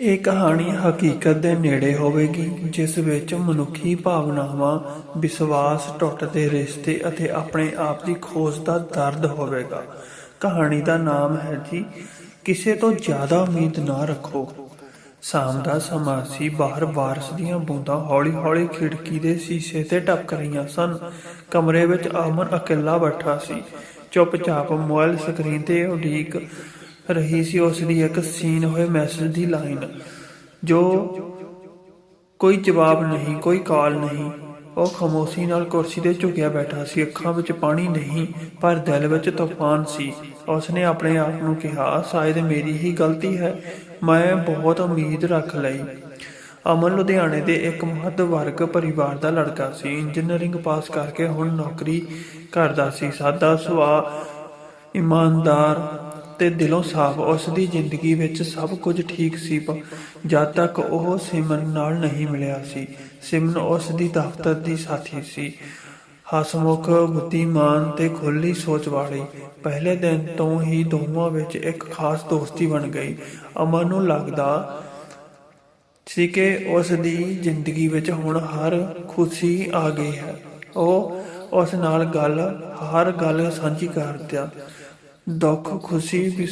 ਇਹ ਕਹਾਣੀ ਹਕੀਕਤ ਦੇ ਨੇੜੇ ਹੋਵੇਗੀ, ਜਿਸ ਵਿੱਚ ਮਨੁੱਖੀ ਭਾਵਨਾਵਾਂ, ਵਿਸ਼ਵਾਸ ਟੁੱਟਦੇ ਰਿਸ਼ਤੇ ਅਤੇ ਆਪਣੇ ਆਪ ਦੀ ਖੋਜ ਦਾ ਦਰਦ ਹੋਵੇਗਾ। ਕਹਾਣੀ ਦਾ ਨਾਮ ਹੈ ਜੀ, ਕਿਸੇ ਤੋਂ ਜ਼ਿਆਦਾ ਉਮੀਦ ਨਾ ਰੱਖੋ। ਸ਼ਾਮ ਦਾ ਸਮਾਂ ਸੀ, ਬਾਹਰ ਬਾਰਸ਼ ਦੀਆਂ ਬੂੰਦਾਂ ਹੌਲੀ-ਹੌਲੀ ਖਿੜਕੀ ਦੇ ਸ਼ੀਸ਼ੇ ਤੇ ਟਪਕ ਰਹੀਆਂ ਸਨ। ਕਮਰੇ ਵਿੱਚ ਅਮਨ ਇਕੱਲਾ ਬੈਠਾ ਸੀ। ਚੁੱਪਚਾਪ ਮੋਬਾਈਲ ਸਕਰੀਨ ਤੇ ਉਡੀਕ ਰਹੀ ਸੀ ਉਸ ਦੀ ਇੱਕ ਸੀਨ ਹੋਏ ਮੈਸੇਜ ਦੀ ਲਾਈਨ ਜੋ ਕੋਈ ਜਵਾਬ ਨਹੀਂ, ਕੋਈ ਕਾਲ ਨਹੀਂ, ਉਹ ਖਾਮੋਸ਼ੀ ਨਾਲ ਕੁਰਸੀ ਤੇ ਝੁਕਿਆ ਬੈਠਾ ਸੀ। ਅੱਖਾਂ ਵਿੱਚ ਪਾਣੀ ਨਹੀਂ, ਪਰ ਦਿਲ ਵਿੱਚ ਤੂਫਾਨ ਸੀ। ਉਸਨੇ ਆਪਣੇ ਆਪ ਨੂੰ ਕਿਹਾ, ਸ਼ਾਇਦ ਮੇਰੀ ਹੀ ਗਲਤੀ ਹੈ। ਮੈਂ ਬਹੁਤ ਉਮੀਦ ਰੱਖ ਲਈ। ਅਮਨ ਲੁਧਿਆਣੇ ਦੇ ਇੱਕ ਮੱਧ ਵਰਗ ਪਰਿਵਾਰ ਦਾ ਲੜਕਾ ਸੀ। ਇੰਜੀਨੀਅਰਿੰਗ ਪਾਸ ਕਰਕੇ ਹੁਣ ਨੌਕਰੀ ਕਰਦਾ ਸੀ। ਸਾਦਾ ਸੁਭਾਅ ਇਮਾਨਦਾਰ ਤੇ ਦਿਲੋਂ ਸਾਫ਼ ਉਸ ਦੀ ਜ਼ਿੰਦਗੀ ਵਿੱਚ ਸਭ ਕੁਝ ਠੀਕ ਸੀ ਜਦ ਤੱਕ ਉਹ ਸਿਮਰਨ ਨਾਲ ਨਹੀਂ ਮਿਲਿਆ ਸੀ। ਸਿਮਰਨ ਉਸ ਦੀ ਦਫ਼ਤਰ ਦੀ ਸਾਥੀ ਸੀ। ਹਸਮੁਖ, ਬੁੱਧੀਮਾਨ ਤੇ ਖੁੱਲੀ ਸੋਚ ਵਾਲੀ। ਪਹਿਲੇ ਦਿਨ ਤੋਂ ਹੀ ਦੋਵਾਂ ਵਿੱਚ ਇੱਕ ਖਾਸ ਦੋਸਤੀ ਬਣ ਗਈ। ਅਮਨ ਨੂੰ ਲੱਗਦਾ ਸੀ ਕਿ ਉਸ ਦੀ ਜ਼ਿੰਦਗੀ ਵਿੱਚ ਹੁਣ ਹਰ ਖੁਸ਼ੀ ਆ ਗਈ ਹੈ। ਉਹ ਉਸ ਨਾਲ ਗੱਲ ਹਰ ਗੱਲ ਸਾਂਝੀ ਕਰਦਾ ਦੁੱਖ, ਖੁਸ਼ੀ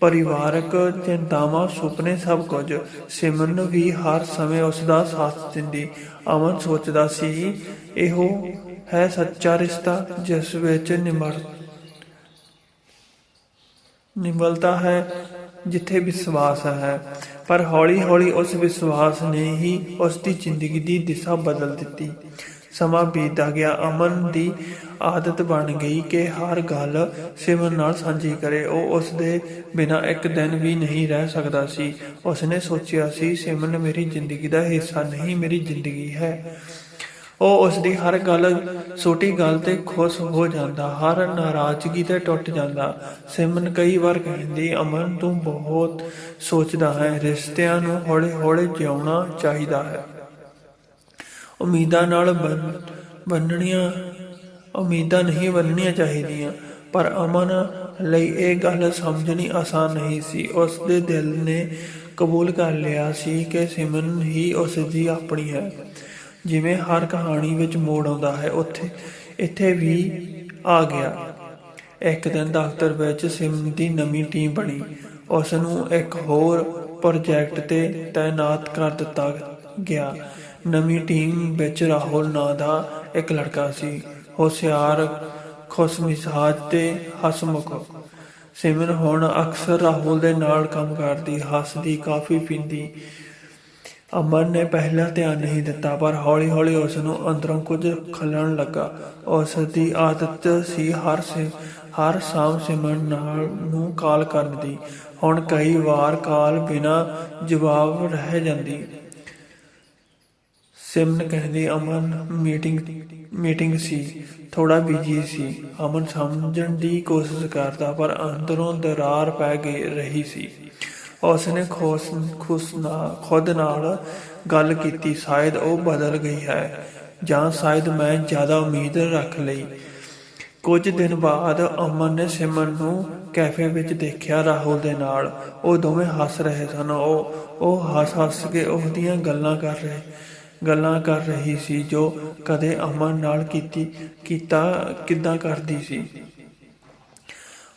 ਪਰਿਵਾਰਕ ਚਿੰਤਾਵਾਂ ਸੁਪਨੇ ਸਭ ਕੁਝ। ਸਿਮਰਨ ਵੀ ਹਰ ਸਮੇਂ ਉਸ ਦਾ ਸਾਥ ਦਿੰਦੀ। ਅਮਨ ਸੋਚਦਾ ਸੀ, ਇਹੋ ਹੈ ਸੱਚਾ ਰਿਸ਼ਤਾ ਜਿਸ ਵਿੱਚ ਨਿਮਰ ਨਿਮਲਤਾ ਹੈ, ਜਿੱਥੇ ਵਿਸ਼ਵਾਸ ਹੈ। ਪਰ ਹੌਲੀ-ਹੌਲੀ ਉਸ ਵਿਸ਼ਵਾਸ ਨੇ ਹੀ ਉਸ ਦੀ ਜ਼ਿੰਦਗੀ ਦੀ ਦਿਸ਼ਾ ਬਦਲ ਦਿੱਤੀ। ਸਮਾਂ ਬੀਤਦਾ ਗਿਆ। ਅਮਨ ਦੀ ਆਦਤ ਬਣ ਗਈ ਕਿ ਹਰ ਗੱਲ ਸਿਮਰਨ ਨਾਲ ਸਾਂਝੀ ਕਰੇ। ਉਹ ਉਸ ਦੇ ਬਿਨਾਂ ਇੱਕ ਦਿਨ ਵੀ ਨਹੀਂ ਰਹਿ ਸਕਦਾ ਸੀ। ਉਸਨੇ ਸੋਚਿਆ ਸੀ ਸਿਮਰਨ ਮੇਰੀ ਜ਼ਿੰਦਗੀ ਦਾ ਹਿੱਸਾ ਨਹੀਂ, ਮੇਰੀ ਜ਼ਿੰਦਗੀ ਹੈ। ਉਹ ਉਸ ਦੀ ਹਰ ਗੱਲ, ਛੋਟੀ ਗੱਲ ਤੇ ਖੁਸ਼ ਹੋ ਜਾਂਦਾ। ਹਰ ਨਾਰਾਜ਼ਗੀ ਤੇ ਟੁੱਟ ਜਾਂਦਾ। ਸਿਮਨ ਕਈ ਵਾਰ ਕਹਿੰਦੀ, ਅਮਨ, ਤੂੰ ਬਹੁਤ ਸੋਚਦਾ ਹੈ। ਰਿਸ਼ਤਿਆਂ ਨੂੰ ਹੌਲੇ-ਹੌਲੇ ਜਿਉਣਾ ਚਾਹੀਦਾ ਹੈ। ਉਮੀਦਾਂ ਨਾਲ ਬੰਨ- ਬੰਨਣੀਆਂ, ਉਮੀਦਾਂ ਨਹੀਂ ਬੰਨਣੀਆਂ ਚਾਹੀਦੀਆਂ, ਪਰ ਅਮਨ ਲਈ ਇਹ ਗੱਲ ਸਮਝਣੀ ਆਸਾਨ ਨਹੀਂ ਸੀ। ਉਸ ਦੇ ਦਿਲ ਨੇ ਕਬੂਲ ਕਰ ਲਿਆ ਸੀ ਕਿ ਸਿਮਨ ਹੀ ਉਸ ਦੀ ਆਪਣੀ ਹੈ। ਜਿਵੇਂ ਹਰ ਕਹਾਣੀ ਵਿੱਚ ਮੋੜ ਆਉਂਦਾ ਹੈ, ਉੱਥੇ, ਇੱਥੇ ਵੀ ਆ ਗਿਆ। ਇੱਕ ਦਿਨ ਦਫ਼ਤਰ ਵਿੱਚ ਸਿਮਨ ਦੀ ਨਵੀਂ ਟੀਮ ਬਣੀ। ਉਸ ਨੂੰ ਇੱਕ ਹੋਰ ਪ੍ਰੋਜੈਕਟ ਤੇ ਤਾਇਨਾਤ ਕਰ ਦਿੱਤਾ ਗਿਆ। ਨਵੀਂ ਟੀਮ ਵਿੱਚ ਰਾਹੁਲ ਨਾਂ ਦਾ ਇੱਕ ਲੜਕਾ ਸੀ। ਹੁਸ਼ਿਆਰ, ਖੁਸ਼ਮਿਜ਼ਾਜ ਤੇ ਹਸਮੁਖ। ਸਿਮਰਨ ਹੁਣ ਅਕਸਰ ਰਾਹੁਲ ਦੇ ਨਾਲ ਕੰਮ ਕਰਦੀ, ਹੱਸਦੀ, ਕਾਫੀ ਪੀਂਦੀ। ਅਮਨ ਨੇ ਪਹਿਲਾਂ ਧਿਆਨ ਨਹੀਂ ਦਿੱਤਾ, ਪਰ ਹੌਲੀ-ਹੌਲੀ ਉਸ ਨੂੰ ਅੰਦਰੋਂ ਕੁਝ ਖਲਣ ਲੱਗਾ। ਉਸ ਦੀ ਆਦਤ ਸੀ ਹਰ ਸੇ ਹਰ ਸ਼ਾਮ ਸਿਮਰਨ ਨਾਲ ਨੂੰ ਕਾਲ ਕਰਨ ਦੀ। ਹੁਣ ਕਈ ਵਾਰ ਕਾਲ ਬਿਨਾ ਜਵਾਬ ਰਹਿ ਜਾਂਦੀ। ਸਿਮਰਨ ਕਹਿੰਦੀ ਅਮਨ ਮੀਟਿੰਗ ਮੀਟਿੰਗ ਸੀ ਥੋੜਾ ਬਿਜ਼ੀ ਸੀ। ਅਮਨ ਸਮਝਣ ਦੀ ਕੋਸ਼ਿਸ਼ ਕਰਦਾ, ਪਰ ਅੰਦਰੋਂ ਦਰਾਰ ਪੈ ਗਈ, ਰਹੀ ਸੀ। ਉਸਨੇ ਖੁਸ਼ ਖੁਸ਼ ਨਾ, ਖੁਦ ਨਾਲ ਗੱਲ ਕੀਤੀ, ਸ਼ਾਇਦ ਉਹ ਬਦਲ ਗਈ ਹੈ, ਜਾਂ ਸ਼ਾਇਦ ਮੈਂ ਜ਼ਿਆਦਾ ਉਮੀਦ ਰੱਖ ਲਈ। ਕੁਝ ਦਿਨ ਬਾਅਦ ਅਮਨ ਨੇ ਸਿਮਨ ਨੂੰ ਕੈਫੇ ਵਿੱਚ ਦੇਖਿਆ ਰਾਹੁਲ ਦੇ ਨਾਲ। ਉਹ ਦੋਵੇਂ ਹੱਸ ਰਹੇ ਸਨ। ਉਹ ਉਹ ਹੱਸ-ਹੱਸ ਕੇ ਉਹਦੀਆਂ ਗੱਲਾਂ ਕਰ ਰਹੇ। ਗੱਲਾਂ ਕਰ ਰਹੀ ਸੀ, ਜੋ ਕਦੇ ਅਮਨ ਨਾਲ ਕੀਤੀ, ਕੀਤਾ ਕਿੱਦਾਂ ਕਰਦੀ ਸੀ।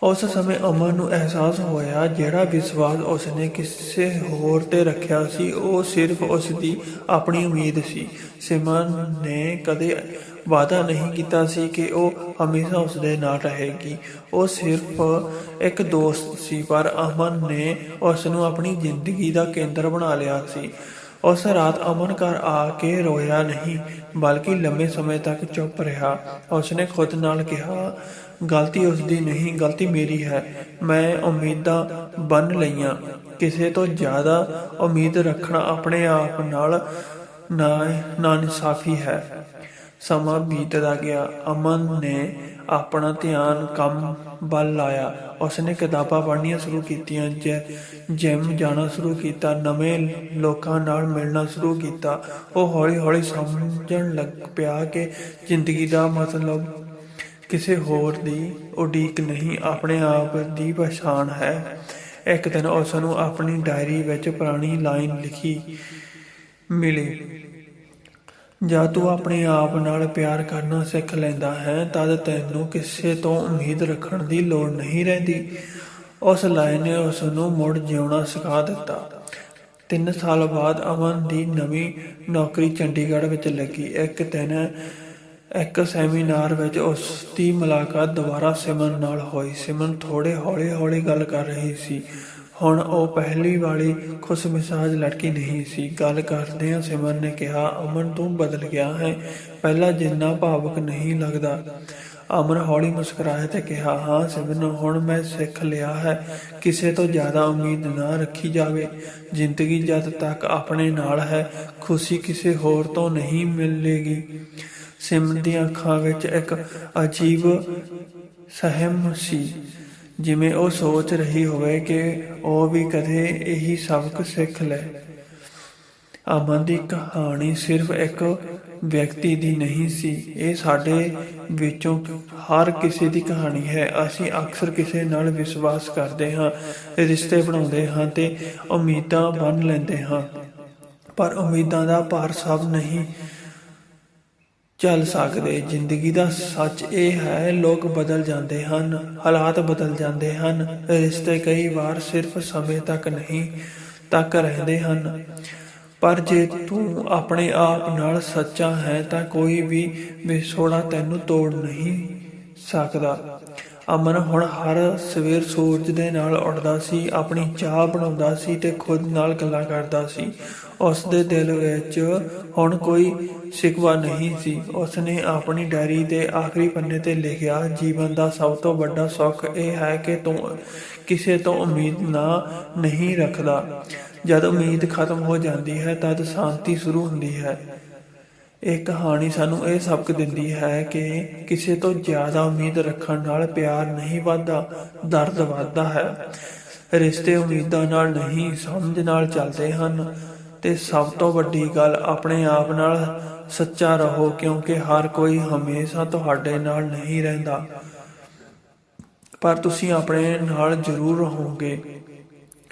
ਉਸ ਸਮੇਂ ਅਮਨ ਨੂੰ ਅਹਿਸਾਸ ਹੋਇਆ, ਜਿਹੜਾ ਵਿਸ਼ਵਾਸ ਉਸਨੇ ਕਿਸੇ ਹੋਰ ਤੇ ਰੱਖਿਆ ਸੀ, ਉਹ ਸਿਰਫ ਉਸ ਦੀ ਆਪਣੀ ਉਮੀਦ ਸੀ। ਸਿਮਰਨ ਨੇ ਕਦੇ ਵਾਅਦਾ ਨਹੀਂ ਕੀਤਾ ਸੀ ਕਿ ਉਹ ਹਮੇਸ਼ਾ ਉਸ ਦੇ ਨਾਲ ਰਹੇਗੀ। ਉਹ ਸਿਰਫ ਇੱਕ ਦੋਸਤ ਸੀ, ਪਰ ਅਮਨ ਨੇ ਉਸ ਨੂੰ ਆਪਣੀ ਜ਼ਿੰਦਗੀ ਦਾ ਕੇਂਦਰ ਬਣਾ ਲਿਆ ਸੀ। ਉਸ ਰਾਤ ਅਮਨ ਘਰ ਆ ਕੇ ਰੋਇਆ ਨਹੀਂ, ਬਲਕਿ ਲੰਬੇ ਸਮੇਂ ਤੱਕ ਚੁੱਪ ਰਿਹਾ। ਉਸਨੇ ਖੁਦ ਨਾਲ ਕਿਹਾ, ਗਲਤੀ ਉਸ ਦੀ ਨਹੀਂ, ਗਲਤੀ ਮੇਰੀ ਹੈ। ਮੈਂ ਉਮੀਦਾਂ ਬੰਨ ਲਈਆਂ। ਕਿਸੇ ਤੋਂ ਜ਼ਿਆਦਾ ਉਮੀਦ ਰੱਖਣਾ ਆਪਣੇ ਆਪ ਨਾਲ ਨਾ ਇਨਸਾਫ਼ੀ ਹੈ। ਸਮਾਂ ਬੀਤਦਾ ਗਿਆ। ਅਮਨ ਨੇ ਆਪਣਾ ਧਿਆਨ ਕੰਮ ਵੱਲ ਲਾਇਆ। ਉਸਨੇ ਕਿਤਾਬਾਂ ਪੜ੍ਹਨੀਆਂ ਸ਼ੁਰੂ ਕੀਤੀਆਂ, ਜੈ, ਜਿਮ ਜਾਣਾ ਸ਼ੁਰੂ ਕੀਤਾ, ਨਵੇਂ ਲੋਕਾਂ ਨਾਲ ਮਿਲਣਾ ਸ਼ੁਰੂ ਕੀਤਾ। ਉਹ ਹੌਲੀ-ਹੌਲੀ ਸਮਝਣ ਲੱਗ ਪਿਆ ਕਿ ਜ਼ਿੰਦਗੀ ਦਾ ਮਤਲਬ ਕਿਸੇ ਹੋਰ ਦੀ ਉਡੀਕ ਨਹੀਂ, ਆਪਣੇ ਆਪ ਦੀ ਪਛਾਣ ਹੈ। ਇੱਕ ਦਿਨ ਉਸ ਨੂੰ ਆਪਣੀ ਡਾਇਰੀ ਵਿੱਚ ਪੁਰਾਣੀ ਲਾਈਨ ਲਿਖੀ ਮਿਲੀ। ਜਦ ਤੂੰ ਆਪਣੇ ਆਪ ਨਾਲ ਪਿਆਰ ਕਰਨਾ ਸਿੱਖ ਲੈਂਦਾ ਹੈ, ਤਦ ਤੈਨੂੰ ਕਿਸੇ ਤੋਂ ਉਮੀਦ ਰੱਖਣ ਦੀ ਲੋੜ ਨਹੀਂ ਰਹਿੰਦੀ। ਉਸ ਲਾਈਨ ਨੇ ਉਸ ਨੂੰ ਮੁੜ ਜਿਉਣਾ ਸਿਖਾ ਦਿੱਤਾ। ਤਿੰਨ ਸਾਲ ਬਾਅਦ ਅਮਨ ਦੀ ਨਵੀਂ ਨੌਕਰੀ ਚੰਡੀਗੜ੍ਹ ਵਿੱਚ ਲੱਗੀ। ਇੱਕ ਦਿਨ ਇੱਕ ਸੈਮੀਨਾਰ ਵਿੱਚ ਉਸ ਦੀ ਮੁਲਾਕਾਤ ਦੁਬਾਰਾ ਸਿਮਨ ਨਾਲ ਹੋਈ। ਸਿਮਨ ਥੋੜੇ ਹੌਲੀ-ਹੌਲੀ ਗੱਲ ਕਰ ਰਹੀ ਸੀ। ਹੁਣ ਉਹ ਪਹਿਲੀ ਵਾਲੀ ਖੁਸ਼ਮਿਜ਼ਾਜ ਲੜਕੀ ਨਹੀਂ ਸੀ। ਗੱਲ ਕਰਦਿਆਂ ਸਿਮਨ ਨੇ ਕਿਹਾ, ਅਮਨ, ਤੂੰ ਬਦਲ ਗਿਆ ਹੈ। ਪਹਿਲਾਂ ਜਿੰਨਾ ਭਾਵਕ ਨਹੀਂ ਲੱਗਦਾ। ਅਮਨ ਹੌਲੀ ਮੁਸਕਰਾਇਆ ਤੇ ਕਿਹਾ, ਹਾਂ ਸਿਮਰਨ, ਹੁਣ ਮੈਂ ਸਿੱਖ ਲਿਆ ਹੈ। ਕਿਸੇ ਤੋਂ ਜ਼ਿਆਦਾ ਉਮੀਦ ਨਾ ਰੱਖੀ ਜਾਵੇ। ਜ਼ਿੰਦਗੀ ਜਦ ਤੱਕ ਆਪਣੇ ਨਾਲ ਹੈ, ਖੁਸ਼ੀ ਕਿਸੇ ਹੋਰ ਤੋਂ ਨਹੀਂ ਮਿਲੇਗੀ। ਸਿਮਰਨ ਦੀਆਂ ਅੱਖਾਂ ਵਿੱਚ ਇੱਕ ਅਜੀਬ ਸਹਿਮ ਸੀ। ਜਿਵੇਂ ਉਹ ਸੋਚ ਰਹੀ ਹੋਵੇ ਕਿ ਉਹ ਵੀ ਕਦੇ ਇਹੀ ਸਬਕ ਸਿੱਖ ਲੈ। ਅਮਨ ਦੀ ਕਹਾਣੀ ਸਿਰਫ ਇੱਕ ਵਿਅਕਤੀ ਦੀ ਨਹੀਂ ਸੀ। ਇਹ ਸਾਡੇ ਵਿੱਚੋਂ ਹਰ ਕਿਸੇ ਦੀ ਕਹਾਣੀ ਹੈ। ਅਸੀਂ ਅਕਸਰ ਕਿਸੇ ਨਾਲ ਵਿਸ਼ਵਾਸ ਕਰਦੇ ਹਾਂ, ਰਿਸ਼ਤੇ ਬਣਾਉਂਦੇ ਹਾਂ ਤੇ ਉਮੀਦਾਂ ਬੰਨ ਲੈਂਦੇ ਹਾਂ। ਪਰ ਉਮੀਦਾਂ ਦਾ ਭਾਰ ਸਭ ਨਹੀਂ। ਚੱਲ ਸਕਦੇ। ਜ਼ਿੰਦਗੀ ਦਾ ਸੱਚ ਇਹ ਹੈ, ਲੋਕ ਬਦਲ ਜਾਂਦੇ ਹਨ, ਹਾਲਾਤ ਬਦਲ ਜਾਂਦੇ ਹਨ। ਰਿਸ਼ਤੇ ਕਈ ਵਾਰ ਸਿਰਫ ਸਮੇਂ ਤੱਕ ਨਹੀਂ, ਤੱਕ ਰਹਿੰਦੇ ਹਨ। ਪਰ ਜੇ ਤੂੰ ਆਪਣੇ ਆਪ ਨਾਲ ਸੱਚਾ ਹੈ ਤਾਂ ਕੋਈ ਵੀ ਵਿਛੋੜਾ ਤੈਨੂੰ ਤੋੜ ਨਹੀਂ ਸਕਦਾ। ਅਮਨ ਹੁਣ ਹਰ ਸਵੇਰ ਸੂਰਜ ਦੇ ਨਾਲ ਉੱਠਦਾ ਸੀ, ਆਪਣੀ ਚਾਹ ਬਣਾਉਂਦਾ ਸੀ ਤੇ ਖੁਦ ਨਾਲ ਗੱਲਾਂ ਕਰਦਾ ਸੀ। ਉਸ ਦੇ ਦਿਲ ਵਿੱਚ ਹੁਣ ਕੋਈ ਸ਼ਿਕਵਾ ਨਹੀਂ ਸੀ। ਉਸ ਨੇ ਆਪਣੀ ਡਾਇਰੀ ਦੇ ਆਖਰੀ ਪੰਨੇ ਤੇ ਲਿਖਿਆ, ਜੀਵਨ ਦਾ ਸਭ ਤੋਂ ਵੱਡਾ ਸੁੱਖ ਇਹ ਹੈ ਕਿ ਤੂੰ ਕਿਸੇ ਤੋਂ ਉਮੀਦ ਨਾ, ਨਹੀਂ ਰੱਖਦਾ। ਜਦ ਉਮੀਦ ਖਤਮ ਹੋ ਜਾਂਦੀ ਹੈ, ਤਦ ਸ਼ਾਂਤੀ ਸ਼ੁਰੂ ਹੁੰਦੀ ਹੈ। ਇਹ ਕਹਾਣੀ ਸਾਨੂੰ ਇਹ ਸਬਕ ਦਿੰਦੀ ਹੈ ਕਿ ਕਿਸੇ ਤੋਂ ਜ਼ਿਆਦਾ ਉਮੀਦ ਰੱਖਣ ਨਾਲ ਪਿਆਰ ਨਹੀਂ ਵੱਧਦਾ, ਦਰਦ ਵੱਧਦਾ ਹੈ। ਰਿਸ਼ਤੇ ਉਮੀਦਾਂ ਨਾਲ ਨਹੀਂ, ਸਮਝ ਨਾਲ ਚੱਲਦੇ ਹਨ। ਤੇ ਸਭ ਤੋਂ ਵੱਡੀ ਗੱਲ ਆਪਣੇ ਆਪ ਨਾਲ ਸੱਚਾ ਰਹੋ, ਕਿਉਂਕਿ ਹਰ ਕੋਈ ਹਮੇਸ਼ਾ ਤੁਹਾਡੇ ਨਾਲ ਨਹੀਂ ਰਹਿੰਦਾ। ਪਰ ਤੁਸੀਂ ਆਪਣੇ ਨਾਲ ਜ਼ਰੂਰ ਰਹੋਗੇ।